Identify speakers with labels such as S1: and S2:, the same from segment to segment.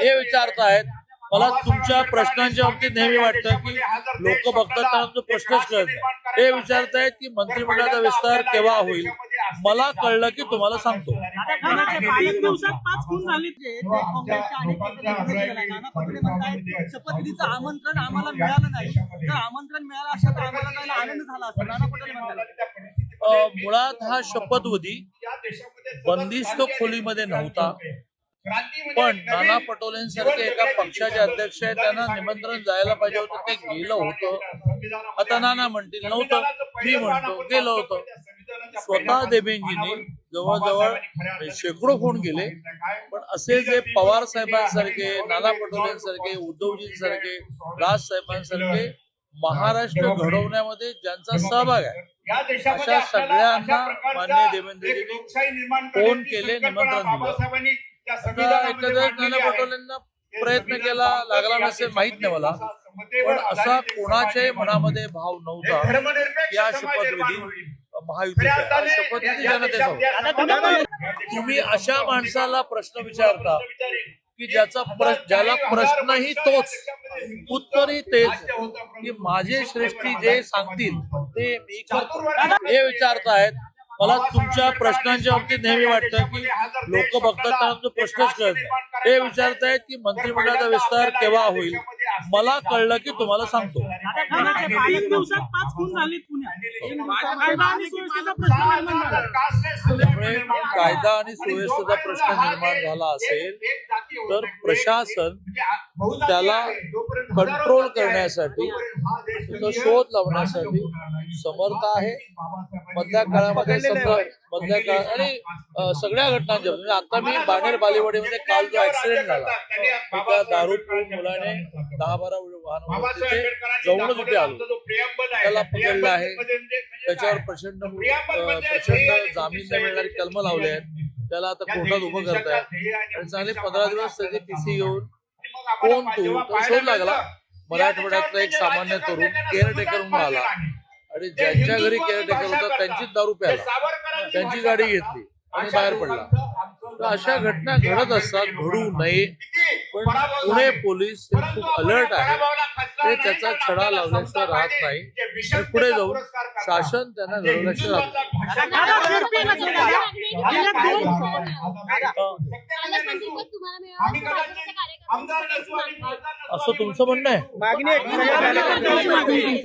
S1: हे विचारतायत मला तुमच्या प्रश्नांच्या बाबतीत नेहमी वाटतं की लोक बघतात त्यांना तो प्रश्नच कळत नाही. हे विचारतायत की मंत्रिमंडळाचा विस्तार केव्हा होईल? मला कळलं की तुम्हाला सांगतो.
S2: शपथविधीचं आमंत्रण आम्हाला मिळालं नाही. जर आमंत्रण मिळालं असतं तर आम्हाला जायला आनंद झाला असता नाना पटोले म्हणतात.
S1: अ, मुळात हा शपथविधी बंदिस्त खोलीमध्ये नव्हता. पण नाना पटोलेंसारखे एका पक्षाचे अध्यक्ष आहेत त्यांना निमंत्रण जायला पाहिजे होतं. ते गेलं होतं. आता नाना म्हणतील नव्हतं. मी म्हणतो गेलं होतं. स्वतः देवेंजींनी जवळजवळ शेकडो फोन केले. पण असे जे पवार साहेबांसारखे नाना पटोलेंसारखे उद्धवजींसारखे राज साहेबांसारखे महाराष्ट्र घडवण्यामध्ये ज्यांचा सहभाग आहे.
S3: अशा सगळ्यांना मान्य देवेंद्रजींनी
S1: फोन केले निमंत्रण दिलं. प्रयत्न केला लागला नसेल माहीत नाही मला. पण असा कोणाच्याही मनामध्ये भाव नव्हता. या शपथविधी होता. तुम्ही अशा माणसाला प्रश्न विचारता की ज्याचा प्रश्न ज्याला प्रश्नही तोच उत्तरही तेच. की माझे श्रेष्ठी जे सांगतील ते मी करतो. हे विचारतायत. मला तुमच्या प्रश्नांच्या बाबतीत नेहमी वाटतं की लोक बघतात त्यांना तो प्रश्नच कळत नाही. हे विचारतायत की मंत्रिमंडळाचा विस्तार केव्हा होईल? मला कळलं की तुम्हाला सांगतो.
S2: एक दिवसात पाच खून झाले पुण्यात? कायदा आणि सुव्यवस्थेचा प्रश्न निर्माण झाला.
S1: त्यामुळे कायदा आणि सुव्यवस्थेचा प्रश्न निर्माण झाला असेल तर प्रशासन त्याला कंट्रोल करण्यासाठी शोध लावण्यासाठी समर्थ आहे. मधल्या काळामध्ये मधल्या काळ आणि सगळ्या घटनांच्या म्हणजे आता मी बाणेर बालेवाडीमध्ये काल जो ऍक्सिडेंट झाला एका दारू पिऊन मुलाने दहा बारा वाहन जवळ तिथे आलो. त्याला पकडलं आहे. त्याच्यावर प्रचंड प्रचंड जामीन नाही मिळणारी कलम लावले आहेत. त्याला आता कोर्टात उभं करतायत आणि चांगले पंधरा दिवस त्याची टीसी घेऊन कोण तू? तो शोध लागला. मराठवाड्यातला एक सामान्य तरुण केअरटेकर म्हणून आला आणि ज्यांच्या घरी केअरटेकर होता त्यांचीच दारू प्याला त्यांची गाडी घेतली आणि बाहेर पडला तर अशा घटना घडत असतात घडू नये पण पुणे पोलीस हे खूप अलर्ट आहे ते त्याचा छडा लावल्याशिवाय राहत नाही आणि पुढे जाऊन शासन त्यांना घडवल्याशिवाय राहत
S4: असं
S1: तुमचं म्हणणं आहे
S2: मागणी आहे. मागणी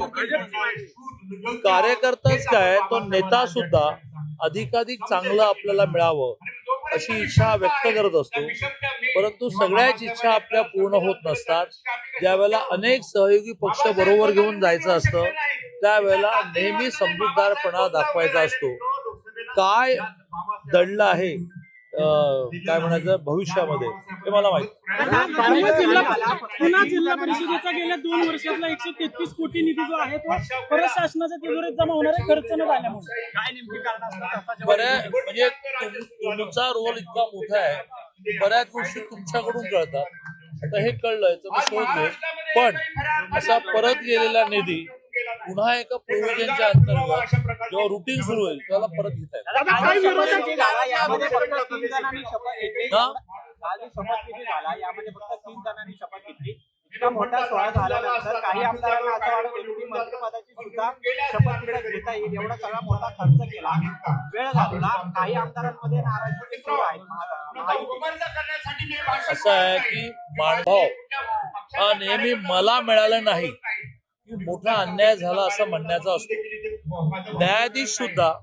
S1: कार्यकर्ताच काय तो नेता सुद्धा अधिकाधिक चांगलं आपल्याला मिळावं अशी इच्छा व्यक्त करत असतो. परंतु सगळ्याच इच्छा आपल्या पूर्ण होत नसतात. ज्यावेळेला अनेक सहयोगी पक्ष बरोबर घेऊन जायचं असतं त्यावेळेला नेहमी समजूतदारपणा दाखवायचा असतो. काय दडलं आहे? काय म्हणायचं? भविष्यामध्ये. हे मला माहिती.
S2: पुणे जिल्हा पुन्हा जिल्हा परिषदेचा गेल्या दोन वर्षातला एकशे तेहतीस कोटी निधी जो आहे तो परत शासनाच्या तिजोरीत जमा होणार आहे खर्च न झाल्यामुळे.
S1: बऱ्या म्हणजे तुम- तुमचा रोल इतका मोठा आहे बऱ्याच गोष्टी तुमच्याकडून कळतात. आता हे कळलंय तर मी शोध घेईन पण असा परत गेलेला निधी पुन्हा एका प्रोव्हिजनच्या अंतर्गत जेव्हा रुटीन सुरू होईल त्याला परत घेता येईल.
S2: काही विरोधक
S5: यामध्ये फक्त तीन जणांनी शपथ घेतली? काल जो शपथविधी झाला यामध्ये फक्त तीन जणांनी शपथ घेतली. इतका मोठा सोहळा झाल्यानंतर काही आमदारांना असं वाटत होतं की मंत्रिपदाची सुद्धा शपथ तिथं घेता येईल. एवढा सगळा मोठा खर्च केला. वेळ घालवला. काही आमदारांमध्ये नाराजी सुरू आहे. महा- महायुतीत.
S1: असं आहे की मानभाव हा नेहमी मला मिळालं नाही. मोठा अन्याय झाला असं म्हणण्याचा असतो. न्यायाधीश सुद्धा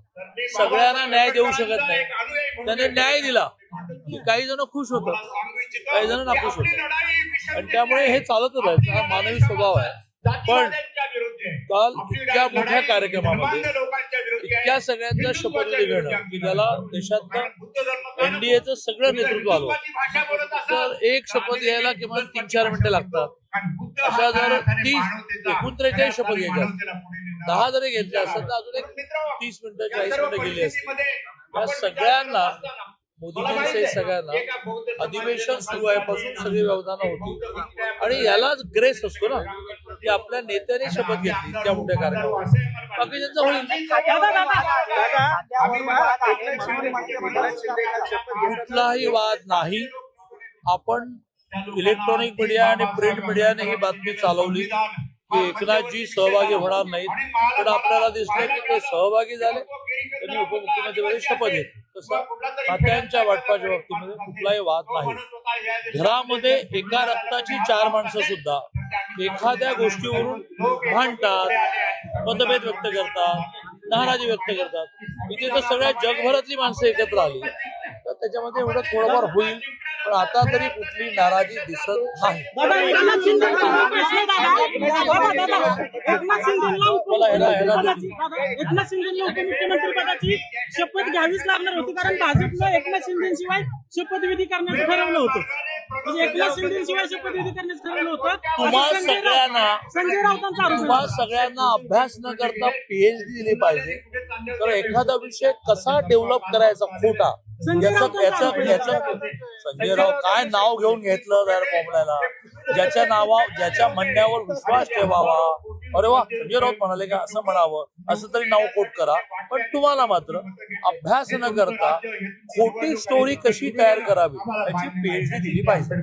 S1: सगळ्यांना न्याय देऊ शकत नाही. त्याने न्याय दिला. की काही जण खुश होतात. काही जण नाखुश होतात. आणि त्यामुळे हे चालतच राहायचं. हा मानवी स्वभाव आहे. पण काल इतक्या मोठ्या कार्यक्रमामध्ये इतक्या सगळ्यांचा शपथ घेणं की ज्याला देशातलं एनडीएचं सगळं नेतृत्व आलं तर एक शपथ घ्यायला किमान तीन चार मिनिटं लागतात. अशा जर तीस एकूण त्रेचाळीस शपथ घ्यायच्या. दहा जरी घेतल्या असतात तर अजून एक तीस मिनिटं चाळीस मिनिटं गेली असतील. या सगळ्यांना मोदीजींचे सगळ्यांना अधिवेशन सुरू आहे पासून सगळी व्यवधानं होती आणि यालाच ग्रेस असतो ना की आपल्या नेत्याने शपथ घेतली इतक्या मोठ्या कार्यक्रमात. होईल. कुठलाही वाद नाही. आपण इलेक्ट्रॉनिक मीडिया आणि प्रिंट मीडियाने ही बातमी चालवली. की एकनाथजी सहभागी होणार नाहीत. पण आपल्याला दिसलं की ते सहभागी झाले. त्यांनी उपमुख्यमंत्रीपदी शपथ घेतली. तसं खात्यांच्या वाटपाच्या बाबतीमध्ये कुठलाही वाद नाही. घरामध्ये एका रक्ताची चार माणसं सुद्धा एखाद्या गोष्टीवरून भांडतात मतभेद व्यक्त करतात नाराजी व्यक्त करतात. इथे तर सगळ्या जगभरातली माणसं एकत्र आली. तर त्याच्यामध्ये एवढं थोडंफार होईल. पण आता तरी कुठली नाराजी दिसत नाही.
S2: एकनाथ हा शिंदेला उपमुख्यमंत्री पदाची शपथ घ्यावीच लागणार होती कारण भाजपनं एकनाथ शिंदेशिवाय शपथविधी करण्याचं ठरवलं होतं. एकनाथ शिंदेशिवाय शपथविधी करण्याचं ठरवलं होतं
S1: तुम्हा
S2: असं संजय राऊत-
S1: सगळ्यांना
S2: संजय राऊतांचा आरोप
S1: तुम्हा
S2: आहे.
S1: सगळ्यांना अभ्यास न करता पीएचडी दिली पाहिजे. तर एखादा विषय कसा डेव्हलप करायचा खोटा? याचं याचं याचं संजय राव काय नाव घेऊन घेतलं त्या कोंबड्याला ज्याच्या नावा ज्याच्या म्हणण्यावर विश्वास ठेवावा. अरे वा संजय राऊत म्हणाले का असं म्हणावं. असं तरी नाव कोट करा. पण तुम्हाला मात्र अभ्यास न करता खोटी स्टोरी कशी तयार करावी याची पीएचडी दिली पाहिजे.